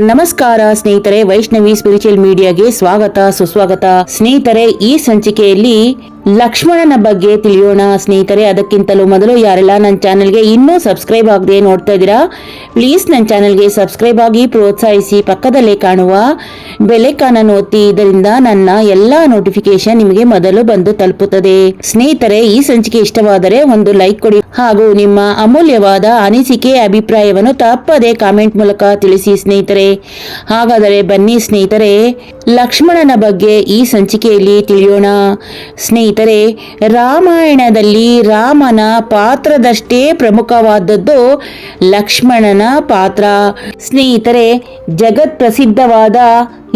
ನಮಸ್ಕಾರ ಸ್ನೇಹಿತರೆ ವೈಷ್ಣವಿ ಸ್ಪಿರಿಚುವಲ್ ಮೀಡಿಯಾಗೆ ಸ್ವಾಗತ ಸುಸ್ವಾಗತ. ಸ್ನೇಹಿತರೆ ಈ ಸಂಚಿಕೆಯಲ್ಲಿ ಲಕ್ಷ್ಮಣನ ಬಗ್ಗೆ ತಿಳಿಯೋಣ ಸ್ನೇಹಿತರೆ. ಅದಕ್ಕಿಂತಲೂ ಮೊದಲು ಯಾರೆಲ್ಲ ನನ್ನ ಚಾನಲ್ಗೆ ಇನ್ನೂ ಸಬ್ಸ್ಕ್ರೈಬ್ ಆಗದೆ ನೋಡ್ತಾ ಇದ್ದೀರಾ, ಪ್ಲೀಸ್ ನನ್ನ ಚಾನಲ್ಗೆ ಸಬ್ಸ್ಕ್ರೈಬ್ ಆಗಿ ಪ್ರೋತ್ಸಾಹಿಸಿ ಪಕ್ಕದಲ್ಲೇ ಕಾಣುವ ಬೆಲೆಕಾನನ್ನು ಒತ್ತಿ. ಇದರಿಂದ ನನ್ನ ಎಲ್ಲ ನೋಟಿಫಿಕೇಶನ್ ನಿಮಗೆ ಮೊದಲು ಬಂದು ತಲುಪುತ್ತದೆ. ಸ್ನೇಹಿತರೆ, ಈ ಸಂಚಿಕೆ ಇಷ್ಟವಾದರೆ ಒಂದು ಲೈಕ್ ಕೊಡಿ ಹಾಗೂ ನಿಮ್ಮ ಅಮೂಲ್ಯವಾದ ಅನಿಸಿಕೆ, ಅಭಿಪ್ರಾಯವನ್ನು ತಪ್ಪದೆ ಕಾಮೆಂಟ್ ಮೂಲಕ ತಿಳಿಸಿ ಸ್ನೇಹಿತರೆ. ಹಾಗಾದರೆ ಬನ್ನಿ ಸ್ನೇಹಿತರೆ, ಲಕ್ಷ್ಮಣನ ಬಗ್ಗೆ ಈ ಸಂಚಿಕೆಯಲ್ಲಿ ತಿಳಿಯೋಣ. ಸ್ನೇಹಿತರೆ ರಾಮಾಯಣದಲ್ಲಿ ರಾಮನ ಪಾತ್ರದಷ್ಟೇ ಪ್ರಮುಖವಾದದ್ದು ಲಕ್ಷ್ಮಣನ ಪಾತ್ರ. ಸ್ನೇಹಿತರೆ ಜಗತ್ ಪ್ರಸಿದ್ಧವಾದ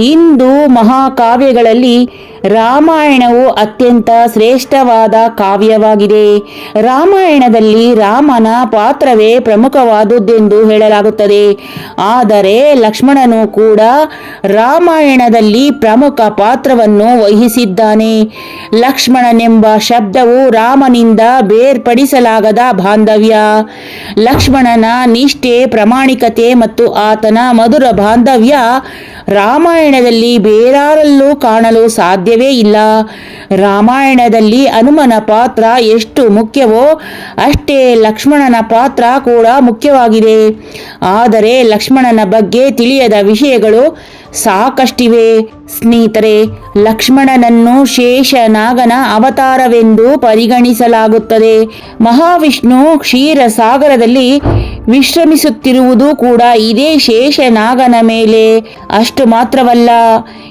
ಹಿಂದೂ ಮಹಾಕಾವ್ಯಗಳಲ್ಲಿ ರಾಮಾಯಣವು ಅತ್ಯಂತ ಶ್ರೇಷ್ಠವಾದ ಕಾವ್ಯವಾಗಿದೆ. ರಾಮಾಯಣದಲ್ಲಿ ರಾಮನ ಪಾತ್ರವೇ ಪ್ರಮುಖವಾದುದೆಂದು ಹೇಳಲಾಗುತ್ತದೆ. ಆದರೆ ಲಕ್ಷ್ಮಣನು ಕೂಡ ರಾಮಾಯಣದಲ್ಲಿ ಪ್ರಮುಖ ಪಾತ್ರವನ್ನು ವಹಿಸಿದ್ದಾನೆ. ಲಕ್ಷ್ಮಣನೆಂಬ ಶಬ್ದವು ರಾಮನಿಂದ ಬೇರ್ಪಡಿಸಲಾಗದ ಬಾಂಧವ್ಯ. ಲಕ್ಷ್ಮಣನ ನಿಷ್ಠೆ, ಪ್ರಾಮಾಣಿಕತೆ ಮತ್ತು ಆತನ ಮಧುರ ಬಾಂಧವ್ಯ ರಾಮಾಯಣದಲ್ಲಿ ಬೇರಾರಲ್ಲೂ ಕಾಣಲು ಸಾಧ್ಯವೇ ಇಲ್ಲ. ರಾಮಾಯಣದಲ್ಲಿ ಹನುಮನ ಪಾತ್ರ ಎಷ್ಟು ಮುಖ್ಯವೋ ಅಷ್ಟೇ ಲಕ್ಷ್ಮಣನ ಪಾತ್ರ ಕೂಡ ಮುಖ್ಯವಾಗಿದೆ. ಆದರೆ ಲಕ್ಷ್ಮಣನ ಬಗ್ಗೆ ತಿಳಿಯದ ವಿಷಯಗಳು ಸಾಕಷ್ಟಿವೆ ಸ್ನೇಹಿತರೆ, ಲಕ್ಷ್ಮಣನನ್ನು ಶೇಷನಾಗನ ಅವತಾರವೆಂದು ಪರಿಗಣಿಸಲಾಗುತ್ತದೆ. ಮಹಾವಿಷ್ಣು ಕ್ಷೀರಸಾಗರದಲ್ಲಿ ವಿಶ್ರಮಿಸುತ್ತಿರುವುದು ಕೂಡ ಇದೇ ಶೇಷನಾಗನ ಮೇಲೆ. ಅಷ್ಟು ಮಾತ್ರವಲ್ಲ,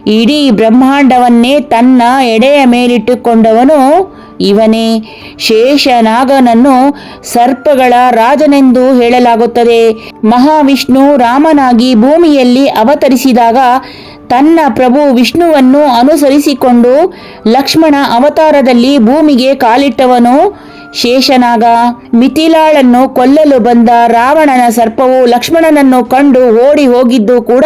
ಇಡೀ ಬ್ರಹ್ಮಾಂಡವನ್ನೇ ತನ್ನ ಎಡೆಯ ಮೇಲಿಟ್ಟುಕೊಂಡವನು ಇವನೇ ಶೇಷನಾಗನನ್ನು ಸರ್ಪಗಳ ರಾಜನೆಂದು ಹೇಳಲಾಗುತ್ತದೆ. ಮಹಾವಿಷ್ಣು ರಾಮನಾಗಿ ಭೂಮಿಯಲ್ಲಿ ಅವತರಿಸಿದಾಗ ತನ್ನ ಪ್ರಭು ವಿಷ್ಣುವನ್ನು ಅನುಸರಿಸಿಕೊಂಡು ಲಕ್ಷ್ಮಣ ಅವತಾರದಲ್ಲಿ ಭೂಮಿಗೆ ಕಾಲಿಟ್ಟವನು ಶೇಷನಾಗ. ಮಿಥಿಲಾಳನ್ನು ಕೊಲ್ಲಲು ಬಂದ ರಾವಣನ ಸರ್ಪವು ಲಕ್ಷ್ಮಣನನ್ನು ಕಂಡು ಓಡಿ ಹೋಗಿದ್ದು ಕೂಡ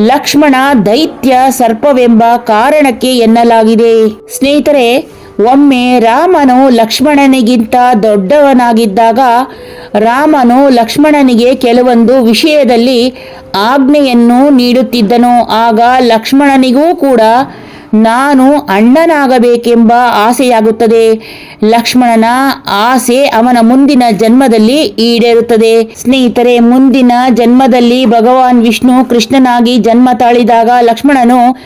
ಲಕ್ಷ್ಮಣ ದೈತ್ಯ ಸರ್ಪವೆಂಬ ಕಾರಣಕ್ಕೆ ಎನ್ನಲಾಗಿದೆ. ಸ್ನೇಹಿತರೆ ಒಮ್ಮೆ ರಾಮನು ಲಕ್ಷ್ಮಣನಿಗಿಂತ ದೊಡ್ಡವನಾಗಿದ್ದಾಗ ರಾಮನು ಲಕ್ಷ್ಮಣನಿಗೆ ಕೆಲವೊಂದು ವಿಷಯದಲ್ಲಿ ಆಜ್ಞೆಯನ್ನು ನೀಡುತ್ತಿದ್ದನು. ಆಗ ಲಕ್ಷ್ಮಣನಿಗೂ ಕೂಡ ನಾನು ಅಣ್ಣನಾಗಬೇಕೆಂಬ ಆಸೆಯಾಗುತ್ತದೆ. ಲಕ್ಷ್ಮಣನ ಆಸೆ ಅವನ ಮುಂದಿನ ಜನ್ಮದಲ್ಲಿ ಈಡೇರುತ್ತದೆ. ಸ್ನೇಹಿತರೆ, ಮುಂದಿನ ಜನ್ಮದಲ್ಲಿ ಭಗವಾನ್ ವಿಷ್ಣು ಕೃಷ್ಣನಾಗಿ ಜನ್ಮ ತಾಳಿದಾಗ ಲಕ್ಷ್ಮಣನು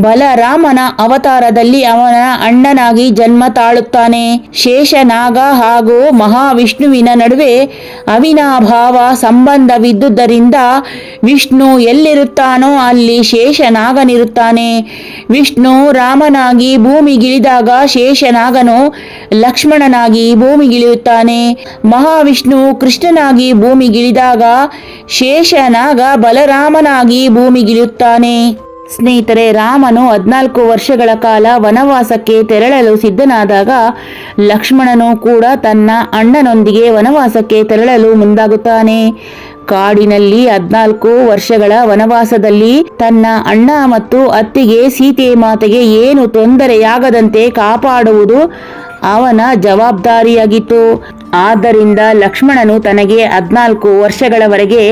ಬಲರಾಮನ ಅವತಾರದಲ್ಲಿ ಅವನ ಅಣ್ಣನಾಗಿ ಜನ್ಮ ತಾಳುತ್ತಾನೆ. ಶೇಷನಾಗ ಹಾಗೂ ಮಹಾವಿಷ್ಣುವಿನ ನಡುವೆ ಅವಿನಾಭಾವ ಸಂಬಂಧವಿದ್ದುದರಿಂದ ವಿಷ್ಣು ಎಲ್ಲಿರುತ್ತಾನೋ ಅಲ್ಲಿ ಶೇಷನಾಗನಿರುತ್ತಾನೆ. ವಿಷ್ಣು ರಾಮನಾಗಿ ಭೂಮಿಗಿಳಿದಾಗ ಶೇಷನಾಗನು ಲಕ್ಷ್ಮಣನಾಗಿ ಭೂಮಿಗಿಳಿಯುತ್ತಾನೆ. ಮಹಾವಿಷ್ಣು ಕೃಷ್ಣನಾಗಿ ಭೂಮಿಗಿಳಿದಾಗ ಶೇಷನಾಗ ಬಲರಾಮನಾಗಿ ಭೂಮಿಗಿಳಿಯುತ್ತಾನೆ. ಸ್ನೇಹಿತರೆ, ರಾಮನು ಹದಿನಾಲ್ಕು ವರ್ಷಗಳ ಕಾಲ ವನವಾಸಕ್ಕೆ ತೆರಳಲು ಸಿದ್ಧನಾದಾಗ ಲಕ್ಷ್ಮಣನು ಕೂಡ ತನ್ನ ಅಣ್ಣನೊಂದಿಗೆ ವನವಾಸಕ್ಕೆ ತೆರಳಲು ಮುಂದಾಗುತ್ತಾನೆ. ಕಾಡಿನಲ್ಲಿ ಹದ್ನಾಲ್ಕು ವರ್ಷಗಳ ವನವಾಸದಲ್ಲಿ ತನ್ನ ಅಣ್ಣ ಮತ್ತು ಅತ್ತಿಗೆ ಸೀತೆ ಮಾತೆಗೆ ಏನು ತೊಂದರೆಯಾಗದಂತೆ ಕಾಪಾಡುವುದು ಅವನ ಜವಾಬ್ದಾರಿಯಾಗಿತ್ತು. ಆದ್ದರಿಂದ ಲಕ್ಷ್ಮಣನು ತನಗೆ ಹದ್ನಾಲ್ಕು ವರ್ಷಗಳವರೆಗೆ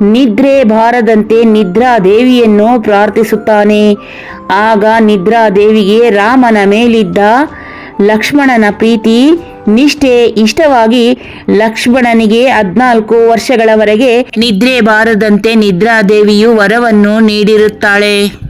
ನಿದ್ರೆ ಬಾರದಂತೆ ನಿದ್ರಾ ದೇವಿಯನ್ನು ಪ್ರಾರ್ಥಿಸುತ್ತಾನೆ. ಆಗ ನಿದ್ರಾ ದೇವಿಗೆ ರಾಮನ ಮೇಲಿದ್ದ ಲಕ್ಷ್ಮಣನ ಪ್ರೀತಿ, ನಿಷ್ಠೆ ಇಷ್ಟವಾಗಿ ಲಕ್ಷ್ಮಣನಿಗೆ ಹದ್ನಾಲ್ಕು ವರ್ಷಗಳವರೆಗೆ ನಿದ್ರೆ ಬಾರದಂತೆ ನಿದ್ರಾದೇವಿಯು ವರವನ್ನು ನೀಡಿರುತ್ತಾಳೆ.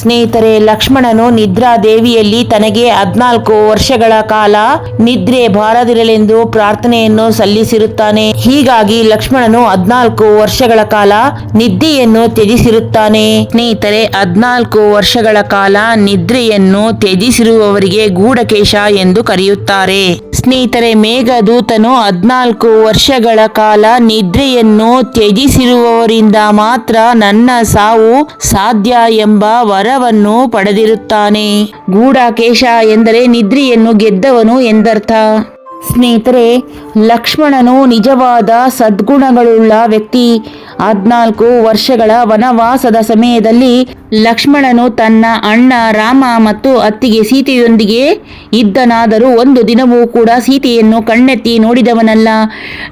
ಸ್ನೇಹಿತರೆ, ಲಕ್ಷ್ಮಣನು ನಿದ್ರಾ ದೇವಿಯಲ್ಲಿ ತನಗೆ ಹದ್ನಾಲ್ಕು ವರ್ಷಗಳ ಕಾಲ ನಿದ್ರೆ ಬಾರದಿರಲೆಂದು ಪ್ರಾರ್ಥನೆಯನ್ನು ಸಲ್ಲಿಸಿರುತ್ತಾನೆ. ಹೀಗಾಗಿ ಲಕ್ಷ್ಮಣನು ಹದ್ನಾಲ್ಕು ವರ್ಷಗಳ ಕಾಲ ನಿದ್ದೆಯನ್ನು ತ್ಯಜಿಸಿರುತ್ತಾನೆ. ಸ್ನೇಹಿತರೆ, ಹದ್ನಾಲ್ಕು ವರ್ಷಗಳ ಕಾಲ ನಿದ್ರೆಯನ್ನು ತ್ಯಜಿಸಿರುವವರಿಗೆ ಗೂಢಕೇಶ ಎಂದು ಕರೆಯುತ್ತಾರೆ. ಸ್ನೇಹಿತರೆ, ಮೇಘದೂತನು ಹದ್ನಾಲ್ಕು ವರ್ಷಗಳ ಕಾಲ ನಿದ್ರೆಯನ್ನು ತ್ಯಜಿಸಿರುವವರಿಂದ ಮಾತ್ರ ನನ್ನ ಸಾವು ಸಾಧ್ಯ ಎಂಬ ವರವನ್ನು ಪಡೆದಿರುತ್ತಾನೆ. ಗೂಢಾಕೇಶ ಎಂದರೆ ನಿದ್ರೆಯನ್ನು ಗೆದ್ದವನು ಎಂದರ್ಥ. ಸ್ನೇಹಿತರೆ, ಲಕ್ಷ್ಮಣನು ನಿಜವಾದ ಸದ್ಗುಣಗಳುಳ್ಳ ವ್ಯಕ್ತಿ. ಹದ್ನಾಲ್ಕು ವರ್ಷಗಳ ವನವಾಸದ ಸಮಯದಲ್ಲಿ ಲಕ್ಷ್ಮಣನು ತನ್ನ ಅಣ್ಣ ರಾಮ ಮತ್ತು ಅತ್ತಿಗೆ ಸೀತೆಯೊಂದಿಗೆ ಇದ್ದನಾದರೂ ಒಂದು ದಿನವೂ ಕೂಡ ಸೀತೆಯನ್ನು ಕಣ್ಣೆತ್ತಿ ನೋಡಿದವನಲ್ಲ.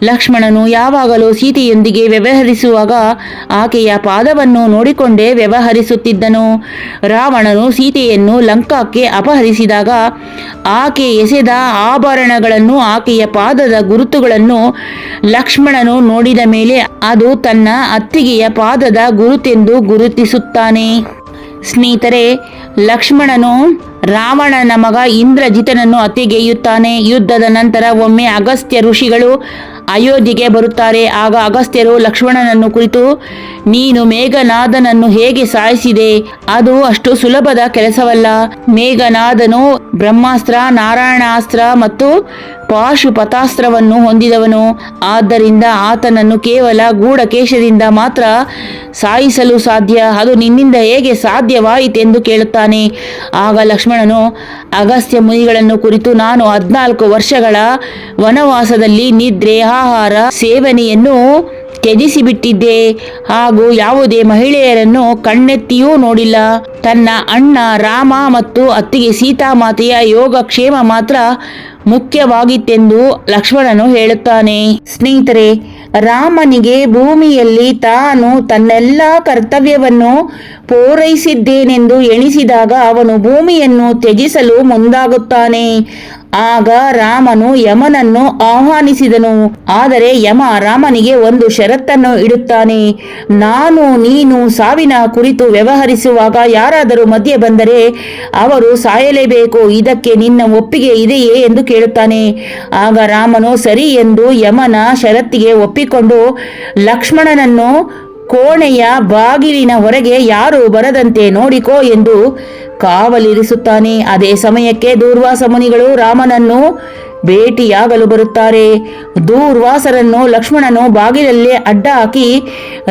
ಲಕ್ಷ್ಮಣನು ಯಾವಾಗಲೂ ಸೀತೆಯೊಂದಿಗೆ ವ್ಯವಹರಿಸುವಾಗ ಆಕೆಯ ಪಾದವನ್ನು ನೋಡಿಕೊಂಡೇ ವ್ಯವಹರಿಸುತ್ತಿದ್ದನು. ರಾವಣನು ಸೀತೆಯನ್ನು ಲಂಕಾಕ್ಕೆ ಅಪಹರಿಸಿದಾಗ ಆಕೆ ಎಸೆದ ಆಭರಣಗಳನ್ನು ಆಕೆಯ ಪಾದದ ಗುರುತುಗಳನ್ನು ಲಕ್ಷ್ಮಣನು ನೋಡಿದ ಮೇಲೆ ಅದು ತನ್ನ ಅತ್ತಿಗೆಯ ಪಾದದ ಗುರುತೆಂದು ಗುರುತಿಸುತ್ತಾನೆ. ಸ್ನೇಹಿತರೆ ಲಕ್ಷ್ಮಣನು ರಾವಣನ ಮಗ ಇಂದ್ರಜಿತನನ್ನು ಅತಿಗೆಯುತ್ತಾನೆ. ಯುದ್ಧದ ನಂತರ ಒಮ್ಮೆ ಅಗಸ್ತ್ಯ ಋಷಿಗಳು ಅಯೋಧ್ಯೆಗೆ ಬರುತ್ತಾರೆ. ಆಗ ಅಗಸ್ತ್ಯರು ಲಕ್ಷ್ಮಣನನ್ನು ಕುರಿತು, ನೀನು ಮೇಘನಾದನನ್ನು ಹೇಗೆ ಸಾಯಿಸಿದೆ? ಅದು ಅಷ್ಟು ಸುಲಭದ ಕೆಲಸವಲ್ಲ. ಮೇಘನಾದನು ಬ್ರಹ್ಮಾಸ್ತ್ರ, ನಾರಾಯಣಾಸ್ತ್ರ ಮತ್ತು ಪಾಶುಪತಾಸ್ತ್ರವನ್ನು ಹೊಂದಿದವನು. ಆದ್ದರಿಂದ ಆತನನ್ನು ಕೇವಲ ಗೂಢಕೇಶದಿಂದ ಮಾತ್ರ ಸಾಯಿಸಲು ಸಾಧ್ಯ. ಅದು ನಿನ್ನಿಂದ ಹೇಗೆ ಸಾಧ್ಯವಾಯಿತೆಂದು ಕೇಳುತ್ತಾನೆ. ಆಗ ಲಕ್ಷ್ಮಣನು ಅಗಸ್ತ್ಯ ಮುನಿಗಳನ್ನು ಕುರಿತು ನಾನು ಹದಿನಾಲ್ಕು ವರ್ಷಗಳ ವನವಾಸದಲ್ಲಿ ನಿದ್ರೆ, ಆಹಾರ, ಸೇವನೆಯನ್ನು ತ್ಯಜಿಸಿಬಿಟ್ಟಿದ್ದೆ. ಹಾಗೂ ಯಾವುದೇ ಮಹಿಳೆಯರನ್ನು ಕಣ್ಣೆತ್ತಿಯೂ ನೋಡಿಲ್ಲ. ತನ್ನ ಅಣ್ಣ ರಾಮ ಮತ್ತು ಅತ್ತಿಗೆ ಸೀತಾಮಾತೆಯ ಯೋಗಕ್ಷೇಮ ಮಾತ್ರ ಮುಖ್ಯವಾಗಿತ್ತೆಂದು ಲಕ್ಷ್ಮಣನು ಹೇಳುತ್ತಾನೆ. ಸ್ನೇಹಿತರೆ ರಾಮನಿಗೆ ಭೂಮಿಯಲ್ಲಿ ತಾನು ತನ್ನೆಲ್ಲ ಕರ್ತವ್ಯವನ್ನು ಪೂರೈಸಿದ್ದೇನೆಂದು ಎಣಿಸಿದಾಗ ಅವನು ಭೂಮಿಯನ್ನು ತ್ಯಜಿಸಲು ಮುಂದಾಗುತ್ತಾನೆ. ಆಗ ರಾಮನು ಯಮನನ್ನು ಆಹ್ವಾನಿಸಿದನು. ಆದರೆ ಯಮ ರಾಮನಿಗೆ ಒಂದು ಷರತ್ತನ್ನು ಇಡುತ್ತಾನೆ. ನಾನು ನೀನು ಸಾವಿನ ಕುರಿತು ವ್ಯವಹರಿಸುವಾಗ ಯಾರಾದರೂ ಮಧ್ಯೆ ಬಂದರೆ ಅವರು ಸಾಯಲೇಬೇಕು, ಇದಕ್ಕೆ ನಿನ್ನ ಒಪ್ಪಿಗೆ ಇದೆಯೇ ಎಂದು ಕೇಳುತ್ತಾನೆ. ಆಗ ರಾಮನು ಸರಿ ಎಂದು ಯಮನ ಷರತ್ತಿಗೆ ಒಪ್ಪಿಕೊಂಡು ಲಕ್ಷ್ಮಣನನ್ನು ಕೋಣೆಯ ಬಾಗಿಲಿನ ಹೊರಗೆ ಯಾರು ಬರದಂತೆ ನೋಡಿಕೋ ಎಂದು ಕಾವಲಿರಿಸುತ್ತಾನೆ. ಅದೇ ಸಮಯಕ್ಕೆ ದೂರ್ವಾಸ ಮುನಿಗಳು ರಾಮನನ್ನು ಭೇಟಿಯಾಗಲು ಬರುತ್ತಾರೆ. ದೂರ್ವಾಸರನ್ನು ಲಕ್ಷ್ಮಣನು ಬಾಗಿಲಲ್ಲೇ ಅಡ್ಡ ಹಾಕಿ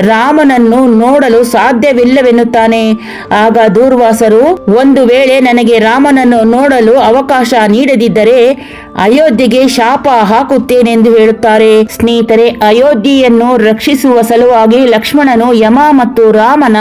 ರಾಮನನ್ನು ನೋಡಲು ಸಾಧ್ಯವಿಲ್ಲವೆನ್ನುತ್ತಾನೆ. ಆಗ ದೂರ್ವಾಸರು, ಒಂದು ವೇಳೆ ನನಗೆ ರಾಮನನ್ನು ನೋಡಲು ಅವಕಾಶ ನೀಡದಿದ್ದರೆ ಅಯೋಧ್ಯೆಗೆ ಶಾಪ ಹಾಕುತ್ತೇನೆಂದು ಹೇಳುತ್ತಾರೆ. ಸ್ನೇಹಿತರೆ, ಅಯೋಧ್ಯೆಯನ್ನು ರಕ್ಷಿಸುವ ಸಲುವಾಗಿ ಲಕ್ಷ್ಮಣನು ಯಮ ಮತ್ತು ರಾಮನ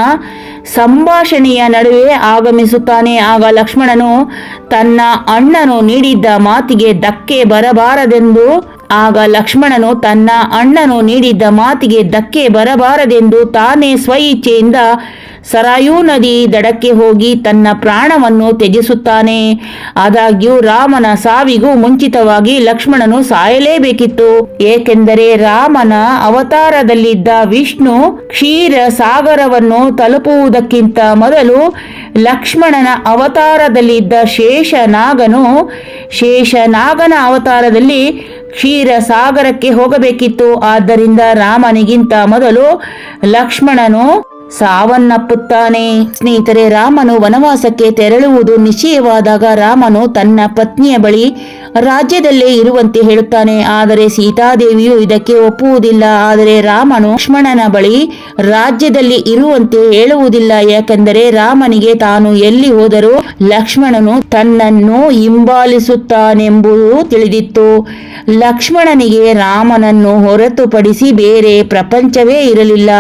ಸಂಭಾಷಣೆಯ ನಡುವೆ ಆಗಮಿಸುತ್ತಾನೆ. ಆಗ ಲಕ್ಷ್ಮಣನು ತನ್ನ ಅಣ್ಣನು ನೀಡಿದ್ದ ಮಾತಿಗೆ ಧಕ್ಕೆ ಬರಬಾರದೆಂದು ಆಗ ಲಕ್ಷ್ಮಣನು ತನ್ನ ಅಣ್ಣನು ನೀಡಿದ್ದ ಮಾತಿಗೆ ಧಕ್ಕೆ ಬರಬಾರದೆಂದು ತಾನೇ ಸ್ವಇಚ್ಛೆಯಿಂದ ಸರಾಯೂ ನದಿ ದಡಕ್ಕೆ ಹೋಗಿ ತನ್ನ ಪ್ರಾಣವನ್ನು ತ್ಯಜಿಸುತ್ತಾನೆ. ಆದಾಗ್ಯೂ ರಾಮನ ಸಾವಿಗೂ ಮುಂಚಿತವಾಗಿ ಲಕ್ಷ್ಮಣನು ಸಾಯಲೇಬೇಕಿತ್ತು. ಏಕೆಂದರೆ ರಾಮನ ಅವತಾರದಲ್ಲಿದ್ದ ವಿಷ್ಣು ಕ್ಷೀರ ಸಾಗರವನ್ನು ತಲುಪುವುದಕ್ಕಿಂತ ಮೊದಲು ಲಕ್ಷ್ಮಣನ ಅವತಾರದಲ್ಲಿದ್ದ ಶೇಷನಾಗನು ಶೇಷನಾಗನ ಅವತಾರದಲ್ಲಿ ಕ್ಷೀರ ಸಾಗರಕ್ಕೆ ಹೋಗಬೇಕಿತ್ತು. ಆದ್ದರಿಂದ ರಾಮನಿಗಿಂತ ಮೊದಲು ಲಕ್ಷ್ಮಣನು ಸಾವನ್ನಪ್ಪುತ್ತಾನೆ. ಸ್ನೇಹಿತರೆ, ರಾಮನು ವನವಾಸಕ್ಕೆ ತೆರಳುವುದು ನಿಶ್ಚಯವಾದಾಗ ರಾಮನು ತನ್ನ ಪತ್ನಿಯ ಬಳಿ ರಾಜ್ಯದಲ್ಲೇ ಇರುವಂತೆ ಹೇಳುತ್ತಾನೆ. ಆದರೆ ಸೀತಾದೇವಿಯು ಇದಕ್ಕೆ ಒಪ್ಪುವುದಿಲ್ಲ. ಆದರೆ ರಾಮನು ಲಕ್ಷ್ಮಣನ ಬಳಿ ರಾಜ್ಯದಲ್ಲಿ ಇರುವಂತೆ ಹೇಳುವುದಿಲ್ಲ. ಯಾಕೆಂದರೆ ರಾಮನಿಗೆ ತಾನು ಎಲ್ಲಿ ಹೋದರೂ ಲಕ್ಷ್ಮಣನು ತನ್ನನ್ನು ಹಿಂಬಾಲಿಸುತ್ತಾನೆಂಬುದು ತಿಳಿದಿತ್ತು. ಲಕ್ಷ್ಮಣನಿಗೆ ರಾಮನನ್ನು ಹೊರತುಪಡಿಸಿ ಬೇರೆ ಪ್ರಪಂಚವೇ ಇರಲಿಲ್ಲ.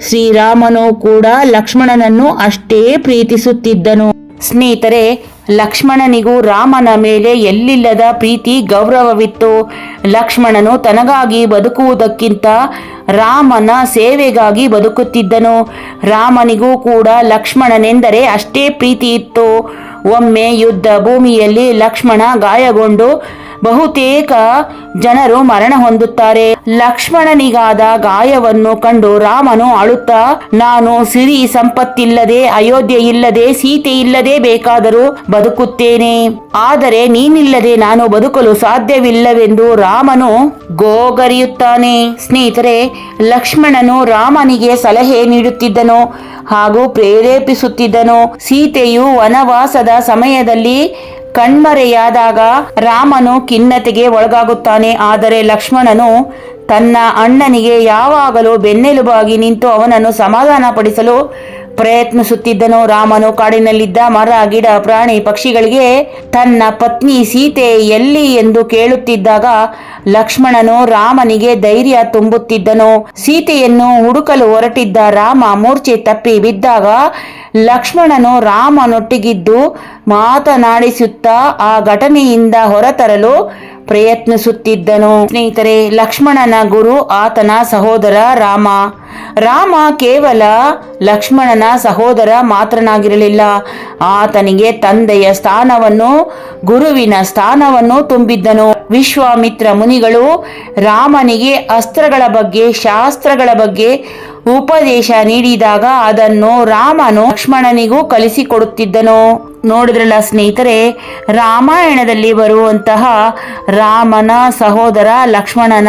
ಶ್ರೀರಾಮನು ಕೂಡ ಲಕ್ಷ್ಮಣನನ್ನು ಅಷ್ಟೇ ಪ್ರೀತಿಸುತ್ತಿದ್ದನು. ಸ್ನೇಹಿತರೆ, ಲಕ್ಷ್ಮಣನಿಗೂ ರಾಮನ ಮೇಲೆ ಎಲ್ಲಿಲ್ಲದ ಪ್ರೀತಿ ಗೌರವವಿತ್ತು. ಲಕ್ಷ್ಮಣನು ತನಗಾಗಿ ಬದುಕುವುದಕ್ಕಿಂತ ರಾಮನ ಸೇವೆಗಾಗಿ ಬದುಕುತ್ತಿದ್ದನು. ರಾಮನಿಗೂ ಕೂಡ ಲಕ್ಷ್ಮಣನೆಂದರೆ ಅಷ್ಟೇ ಪ್ರೀತಿ ಇತ್ತು ಒಮ್ಮೆ ಯುದ್ಧ ಭೂಮಿಯಲ್ಲಿ ಲಕ್ಷ್ಮಣ ಗಾಯಗೊಂಡು ಬಹುತೇಕ ಜನರು ಮರಣ ಹೊಂದುತ್ತಾರೆ. ಲಕ್ಷ್ಮಣನಿಗಾದ ಗಾಯವನ್ನು ಕಂಡು ರಾಮನು ಅಳುತ್ತಾ, ನಾನು ಸಿರಿ ಸಂಪತ್ತಿಲ್ಲದೆ, ಅಯೋಧ್ಯೆ ಇಲ್ಲದೆ, ಸೀತೆ ಇಲ್ಲದೆ ಬೇಕಾದರೂ ಬದುಕುತ್ತೇನೆ. ಆದರೆ ನೀನಿಲ್ಲದೆ ನಾನು ಬದುಕಲು ಸಾಧ್ಯವಿಲ್ಲವೆಂದು ರಾಮನು ಗೋಗರಿಯುತ್ತಾನೆ. ಸ್ನೇಹಿತರೆ, ಲಕ್ಷ್ಮಣನು ರಾಮನಿಗೆ ಸಲಹೆ ನೀಡುತ್ತಿದ್ದನು ಹಾಗೂ ಪ್ರೇರೇಪಿಸುತ್ತಿದ್ದನು. ಸೀತೆಯು ವನವಾಸದ ಸಮಯದಲ್ಲಿ ಕಣ್ಮರೆಯಾದಾಗ ರಾಮನು ಖಿನ್ನತೆಗೆ ಒಳಗಾಗುತ್ತಾನೆ. ಆದರೆ ಲಕ್ಷ್ಮಣನು ತನ್ನ ಅಣ್ಣನಿಗೆ ಯಾವಾಗಲೂ ಬೆನ್ನೆಲುಬಾಗಿ ನಿಂತು ಅವನನ್ನು ಸಮಾಧಾನಪಡಿಸಲು ಪ್ರಯತ್ನಿಸುತ್ತಿದ್ದನು. ರಾಮನು ಕಾಡಿನಲ್ಲಿದ್ದ ಮರ, ಗಿಡ, ಪ್ರಾಣಿ, ಪಕ್ಷಿಗಳಿಗೆ ತನ್ನ ಪತ್ನಿ ಸೀತೆ ಎಲ್ಲಿ ಎಂದು ಕೇಳುತ್ತಿದ್ದಾಗ ಲಕ್ಷ್ಮಣನು ರಾಮನಿಗೆ ಧೈರ್ಯ ತುಂಬುತ್ತಿದ್ದನು. ಸೀತೆಯನ್ನು ಹುಡುಕಲು ಹೊರಟಿದ್ದ ರಾಮ ಮೂರ್ಛೆ ತಪ್ಪಿ ಬಿದ್ದಾಗ ಲಕ್ಷ್ಮಣನು ರಾಮನೊಟ್ಟಿಗಿದ್ದು ಮಾತನಾಡಿಸುತ್ತಾ ಆ ಘಟನೆಯಿಂದ ಹೊರತರಲು ಪ್ರಯತ್ನಿಸುತ್ತಿದ್ದನು. ಸ್ನೇಹಿತರೆ, ಲಕ್ಷ್ಮಣನ ಗುರು ಆತನ ಸಹೋದರ ರಾಮ. ರಾಮ ಕೇವಲ ಲಕ್ಷ್ಮಣನ ಸಹೋದರ ಮಾತ್ರನಾಗಿರಲಿಲ್ಲ. ಆತನಿಗೆ ತಂದೆಯ ಸ್ಥಾನವನ್ನು, ಗುರುವಿನ ಸ್ಥಾನವನ್ನು ತುಂಬಿದ್ದನು. ವಿಶ್ವಾಮಿತ್ರ ಮುನಿಗಳು ರಾಮನಿಗೆ ಅಸ್ತ್ರಗಳ ಬಗ್ಗೆ, ಶಾಸ್ತ್ರಗಳ ಬಗ್ಗೆ ಉಪದೇಶ ನೀಡಿದಾಗ ಅದನ್ನು ರಾಮನು ಲಕ್ಷ್ಮಣನಿಗೂ ಕಲಿಸಿಕೊಡುತ್ತಿದ್ದನು. ನೋಡಿದ್ರಲ್ಲ ಸ್ನೇಹಿತರೆ, ರಾಮಾಯಣದಲ್ಲಿ ಬರುವಂತಹ ರಾಮನ ಸಹೋದರ ಲಕ್ಷ್ಮಣನ